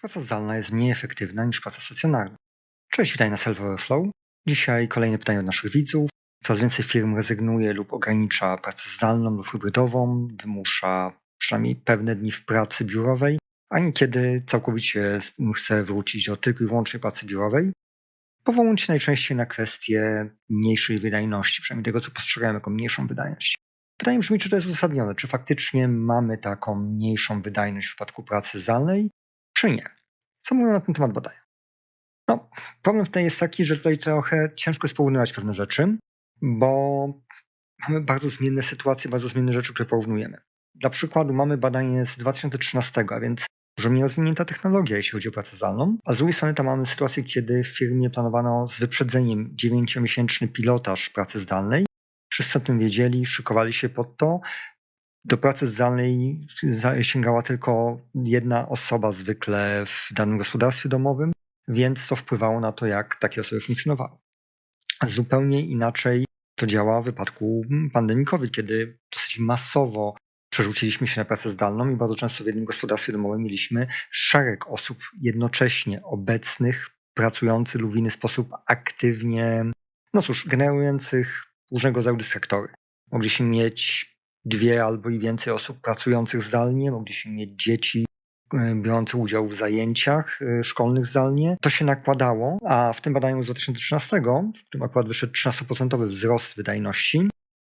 praca zdalna jest mniej efektywna niż praca stacjonarna? Cześć, witaj na Self Overflow. Dzisiaj kolejne pytanie od naszych widzów. Coraz więcej firm rezygnuje lub ogranicza pracę zdalną lub hybrydową, wymusza przynajmniej pewne dni w pracy biurowej, a niekiedy całkowicie chce wrócić do tylko i wyłącznie pracy biurowej, powołując się najczęściej na kwestię mniejszej wydajności, przynajmniej tego, co postrzegałem jako mniejszą wydajność. Pytanie brzmi, czy to jest uzasadnione, czy faktycznie mamy taką mniejszą wydajność w przypadku pracy zdalnej, czy nie. Co mówią na ten temat badania? No, problem tutaj jest taki, że tutaj trochę ciężko jest porównywać pewne rzeczy, bo mamy bardzo zmienne sytuacje, bardzo zmienne rzeczy, które porównujemy. Dla przykładu mamy badanie z 2013, a więc dużo mniej rozwinięta technologia, jeśli chodzi o pracę zdalną, a z drugiej strony tam mamy sytuację, kiedy w firmie planowano z wyprzedzeniem 9-miesięczny pilotaż pracy zdalnej. Wszyscy o tym wiedzieli, szykowali się pod to. Do pracy zdalnej sięgała tylko jedna osoba zwykle w danym gospodarstwie domowym, więc to wpływało na to, jak takie osoby funkcjonowały. Zupełnie inaczej to działa w wypadku pandemii COVID, kiedy dosyć masowo przerzuciliśmy się na pracę zdalną i bardzo często w jednym gospodarstwie domowym mieliśmy szereg osób jednocześnie obecnych, pracujących lub w inny sposób aktywnie, no cóż, generujących różnego rodzaju dystraktory. Mogliśmy mieć dwie albo i więcej osób pracujących zdalnie, mogliśmy mieć dzieci e, biorące udział w zajęciach e, szkolnych zdalnie. To się nakładało, a w tym badaniu z 2013, w którym akurat wyszedł 13% wzrost wydajności,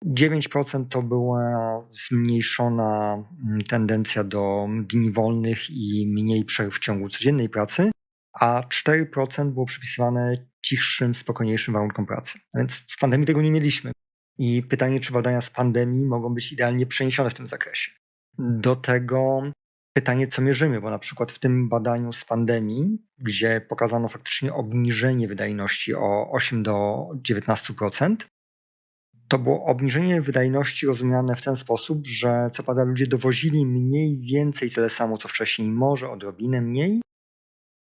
9% to była zmniejszona mm, tendencja do dni wolnych i mniej przerw w ciągu codziennej pracy, a 4% było przypisywane cichszym, spokojniejszym warunkom pracy. A więc w pandemii tego nie mieliśmy. I pytanie, czy badania z pandemii mogą być idealnie przeniesione w tym zakresie. Do tego pytanie, co mierzymy, bo na przykład w tym badaniu z pandemii, gdzie pokazano faktycznie obniżenie wydajności o 8 do 19%, to było obniżenie wydajności rozumiane w ten sposób, że co pada ludzie dowozili mniej więcej tyle samo co wcześniej, może odrobinę mniej,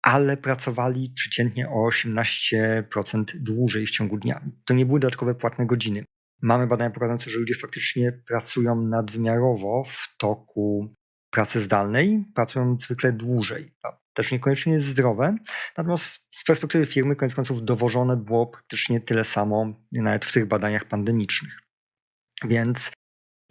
ale pracowali przeciętnie o 18% dłużej w ciągu dnia. To nie były dodatkowe płatne godziny. Mamy badania pokazujące, że ludzie faktycznie pracują nadwymiarowo w toku pracy zdalnej, pracują zwykle dłużej. Też niekoniecznie jest zdrowe, natomiast z perspektywy firmy koniec końców dowożone było praktycznie tyle samo, nawet w tych badaniach pandemicznych. Więc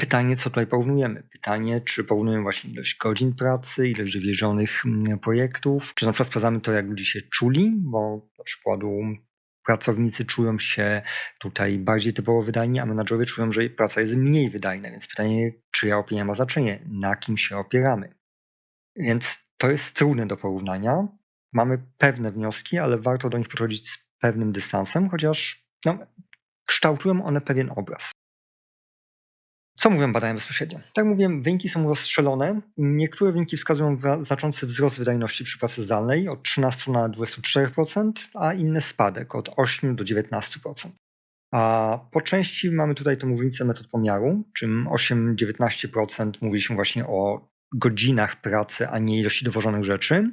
Pytanie, co tutaj porównujemy? Pytanie, czy porównujemy właśnie ilość godzin pracy, ilość wywierzonych mm, projektów, czy na przykład sprawdzamy to, jak ludzie się czuli, bo na przykładu pracownicy czują się tutaj bardziej typowo wydajni, a menadżerowie czują, że praca jest mniej wydajna, więc pytanie, czyja opinia ma znaczenie, na kim się opieramy. Więc to jest trudne do porównania. Mamy pewne wnioski, ale warto do nich podchodzić z pewnym dystansem, chociaż no, kształtują one pewien obraz. Co mówią badania bezpośrednio? Tak mówiłem, wyniki są rozstrzelone. Niektóre wyniki wskazują znaczący wzrost wydajności przy pracy zdalnej od 13 na 24%, a inne spadek od 8 do 19%. A po części mamy tutaj tą różnicę metod pomiaru, czym 8-19% mówiliśmy właśnie o godzinach pracy, a nie ilości dowożonych rzeczy.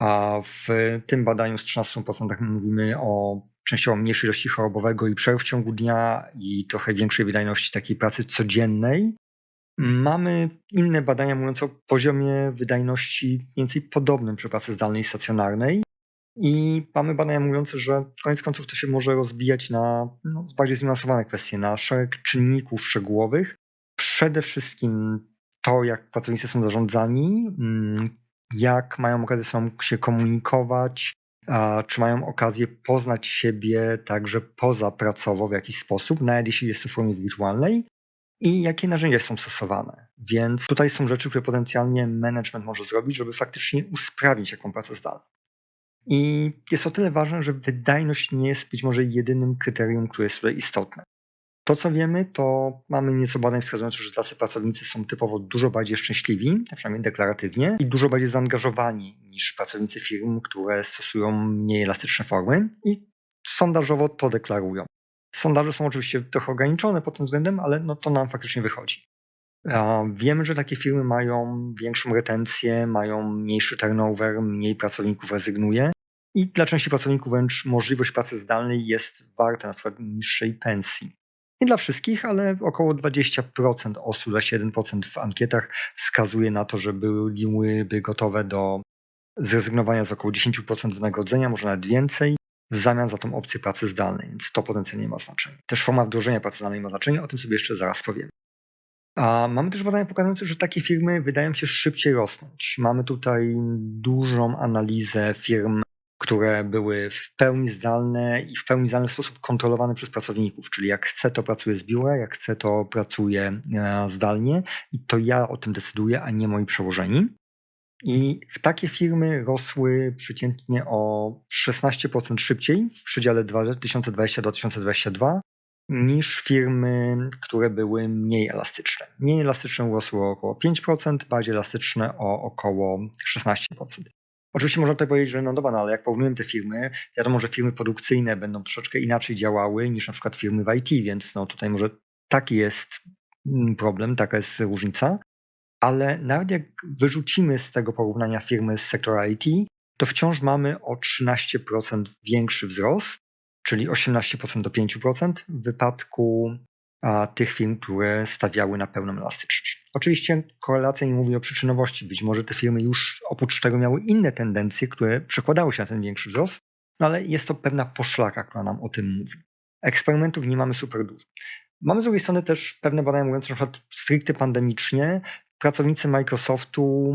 A w tym badaniu z 13% mówimy o częściowo mniejszej ilości chorobowego i przerw w ciągu dnia i trochę większej wydajności takiej pracy codziennej. Mamy inne badania mówiące o poziomie wydajności mniej więcej podobnym przy pracy zdalnej i stacjonarnej. I mamy badania mówiące, że koniec końców to się może rozbijać na no, bardziej zniuansowane kwestie, na szereg czynników szczegółowych. Przede wszystkim to, jak pracownicy są zarządzani, mm, jak mają okazję się komunikować, czy mają okazję poznać siebie także pozapracowo w jakiś sposób, nawet jeśli jest to w formie wirtualnej, i jakie narzędzia są stosowane. Więc tutaj są rzeczy, które potencjalnie management może zrobić, żeby faktycznie usprawnić jaką pracę zdalną. I jest o tyle ważne, że wydajność nie jest być może jedynym kryterium, które jest tutaj istotne. To, co wiemy, to mamy nieco badań wskazujących, że tacy pracownicy są typowo dużo bardziej szczęśliwi, przynajmniej deklaratywnie, i dużo bardziej zaangażowani niż pracownicy firm, które stosują mniej elastyczne formy i sondażowo to deklarują. Sondaże są oczywiście trochę ograniczone pod tym względem, ale no to nam faktycznie wychodzi. Wiemy, że takie firmy mają większą retencję, mają mniejszy turnover, mniej pracowników rezygnuje i dla części pracowników wręcz możliwość pracy zdalnej jest warta na przykład niższej pensji. Nie dla wszystkich, ale około 20% osób, 21% w ankietach wskazuje na to, że byłyby gotowe do zrezygnowania z około 10% wynagrodzenia, może nawet więcej, w zamian za tą opcję pracy zdalnej, więc to potencjalnie ma znaczenie. Też forma wdrożenia pracy zdalnej ma znaczenie, o tym sobie jeszcze zaraz powiem. A mamy też badania pokazujące, że takie firmy wydają się szybciej rosnąć. Mamy tutaj dużą analizę firm, które były w pełni zdalne i w pełni zdalny sposób kontrolowane przez pracowników, czyli jak chcę, to pracuję z biura, jak chcę, to pracuję e, zdalnie i to ja o tym decyduję, a nie moi przełożeni. I w takie firmy rosły przeciętnie o 16% szybciej w przedziale 2020-2022 niż firmy, które były mniej elastyczne. Mniej elastyczne rosły o około 5%, bardziej elastyczne o około 16%. Oczywiście można tutaj powiedzieć, że no dobra, no ale jak porównujemy te firmy, wiadomo, że firmy produkcyjne będą troszeczkę inaczej działały niż na przykład firmy w IT, więc no tutaj może taki jest mm, problem, taka jest różnica. Ale nawet jak wyrzucimy z tego porównania firmy z sektora IT, to wciąż mamy o 13% większy wzrost, czyli 18% do 5% w wypadku a, tych firm, które stawiały na pełną elastyczność. Oczywiście korelacja nie mówi o przyczynowości. Być może te firmy już oprócz tego miały inne tendencje, które przekładały się na ten większy wzrost, no ale jest to pewna poszlaka, która nam o tym mówi. Eksperymentów nie mamy super dużo. Mamy z drugiej strony też pewne badania mówiące, na przykład stricte pandemicznie pracownicy Microsoftu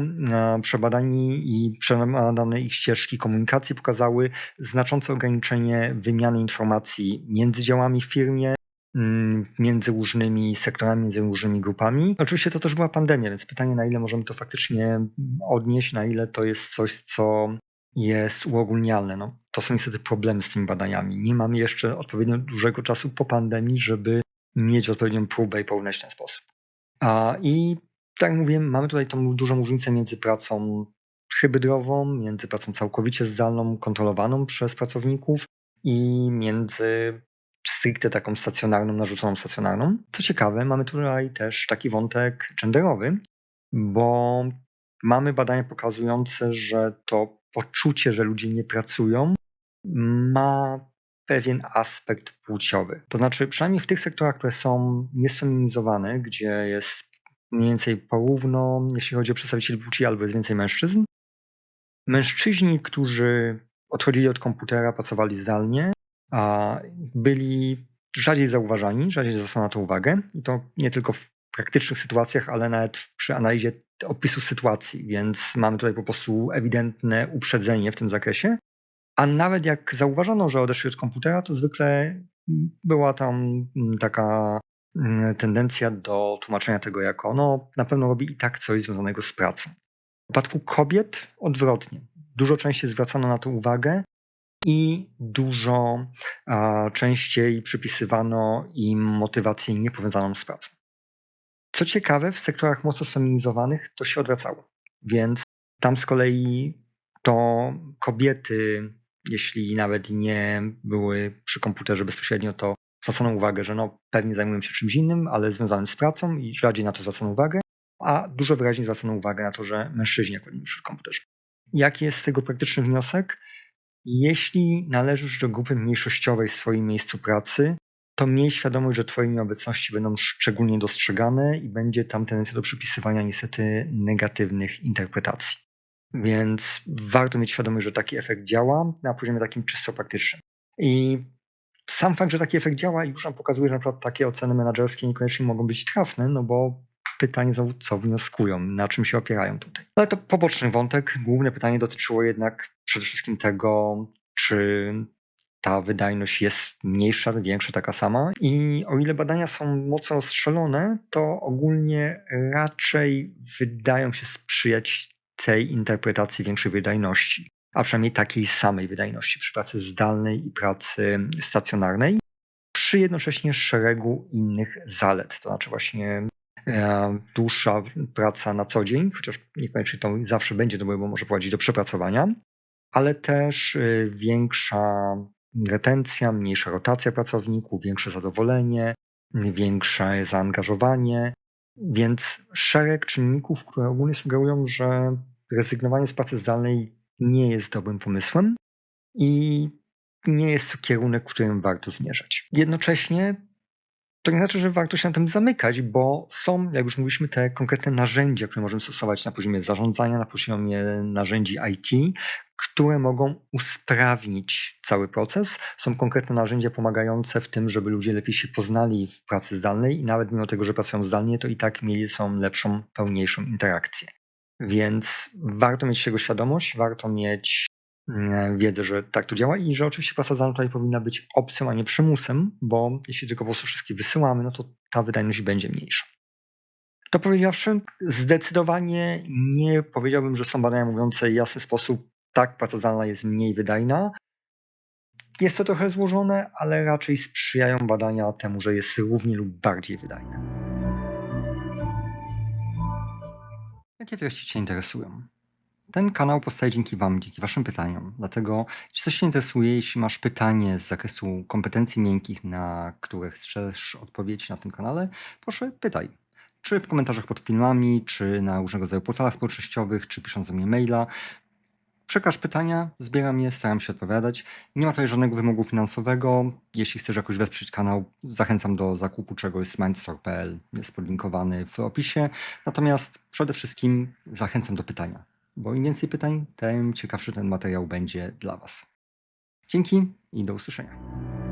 przebadani i przebadane ich ścieżki komunikacji pokazały znaczące ograniczenie wymiany informacji między działami w firmie, między różnymi sektorami, między różnymi grupami. Oczywiście to też była pandemia, więc pytanie, na ile możemy to faktycznie odnieść, na ile to jest coś, co jest uogólnialne. No, to są niestety problemy z tymi badaniami. Nie mamy jeszcze odpowiednio dużego czasu po pandemii, żeby mieć odpowiednią próbę i porównać w ten sposób. A, I tak jak mówiłem, mamy tutaj tą dużą różnicę między pracą hybrydową, między pracą całkowicie zdalną, kontrolowaną przez pracowników i między stricte taką stacjonarną, narzuconą stacjonarną. Co ciekawe, mamy tutaj też taki wątek genderowy, bo mamy badania pokazujące, że to poczucie, że ludzie nie pracują, ma pewien aspekt płciowy. To znaczy, przynajmniej w tych sektorach, które są niesfeminizowane, gdzie jest mniej więcej porówno, jeśli chodzi o przedstawicieli płci, albo jest więcej mężczyzn. Mężczyźni, którzy odchodzili od komputera, pracowali zdalnie, a byli rzadziej zauważani, rzadziej zwracano na to uwagę. I to nie tylko w praktycznych sytuacjach, ale nawet przy analizie opisu sytuacji, więc mamy tutaj po prostu ewidentne uprzedzenie w tym zakresie. A nawet jak zauważono, że odeszli od komputera, to zwykle była tam taka Mm, tendencja do tłumaczenia tego jako no, na pewno robi i tak coś związanego z pracą. W przypadku kobiet odwrotnie. Dużo częściej zwracano na to uwagę i dużo częściej przypisywano im motywację niepowiązaną z pracą. Co ciekawe, w sektorach mocno sfeminizowanych to się odwracało. Więc tam z kolei to kobiety, jeśli nawet nie były przy komputerze bezpośrednio, to zwracano uwagę, że no, pewnie zajmują się czymś innym, ale związanym z pracą i rzadziej na to zwracano uwagę, a dużo wyraźniej zwracano uwagę na to, że mężczyźni akurat przy komputerze. Jaki jest z tego praktyczny wniosek? Jeśli należysz do grupy mniejszościowej w swoim miejscu pracy, to miej świadomość, że Twoje nieobecności będą szczególnie dostrzegane i będzie tam tendencja do przypisywania niestety negatywnych interpretacji. Więc warto mieć świadomość, że taki efekt działa na poziomie takim czysto praktycznym. I sam fakt, że taki efekt działa już nam pokazuje, że na przykład takie oceny menedżerskie niekoniecznie mogą być trafne, no bo pytanie co wnioskują, na czym się opierają tutaj. Ale to poboczny wątek. Główne pytanie dotyczyło jednak przede wszystkim tego, czy ta wydajność jest mniejsza, większa, taka sama. I o ile badania są mocno strzelone, to ogólnie raczej wydają się sprzyjać tej interpretacji większej wydajności a przynajmniej takiej samej wydajności przy pracy zdalnej i pracy stacjonarnej, przy jednocześnie szeregu innych zalet. To znaczy właśnie e, dłuższa praca na co dzień, chociaż niekoniecznie to zawsze będzie dobre, bo może prowadzić do przepracowania, ale też e, większa retencja, mniejsza rotacja pracowników, większe zadowolenie, większe zaangażowanie, więc szereg czynników, które ogólnie sugerują, że rezygnowanie z pracy zdalnej nie jest dobrym pomysłem i nie jest to kierunek, w którym warto zmierzać. Jednocześnie To nie znaczy, że warto się na tym zamykać, bo są, jak już mówiliśmy, te konkretne narzędzia, które możemy stosować na poziomie zarządzania, na poziomie narzędzi IT, które mogą usprawnić cały proces. Są konkretne narzędzia pomagające w tym, żeby ludzie lepiej się poznali w pracy zdalnej i nawet mimo tego, że pracują zdalnie, to i tak mieli są lepszą, pełniejszą interakcję. Więc warto mieć tego świadomość, warto mieć wiedzę, że tak to działa i że oczywiście zdalna tutaj powinna być opcją, a nie przymusem, bo jeśli tylko po prostu wszystkich wysyłamy, no to ta wydajność będzie mniejsza. To powiedziawszy, zdecydowanie nie powiedziałbym, że są badania mówiące w jasny sposób, tak, praca zdalna jest mniej wydajna. Jest to trochę złożone, ale raczej sprzyjają badania temu, że jest równie lub bardziej wydajna. Jakie treści Cię interesują? Ten kanał powstaje dzięki Wam, dzięki Waszym pytaniom. Dlatego, jeśli coś Cię interesuje, jeśli masz pytanie z zakresu kompetencji miękkich, na które chcesz odpowiedzieć na tym kanale, proszę pytaj. Czy w komentarzach pod filmami, czy na różnego rodzaju portalach społecznościowych, czy pisząc do mnie maila. Przekaż pytania, zbieram je, staram się odpowiadać. Nie ma tutaj żadnego wymogu finansowego. Jeśli chcesz jakoś wesprzeć kanał, zachęcam do zakupu czegoś z mindstore.pl. Jest podlinkowany w opisie. Natomiast przede wszystkim zachęcam do pytania, bo im więcej pytań, tym ciekawszy ten materiał będzie dla Was. Dzięki i do usłyszenia.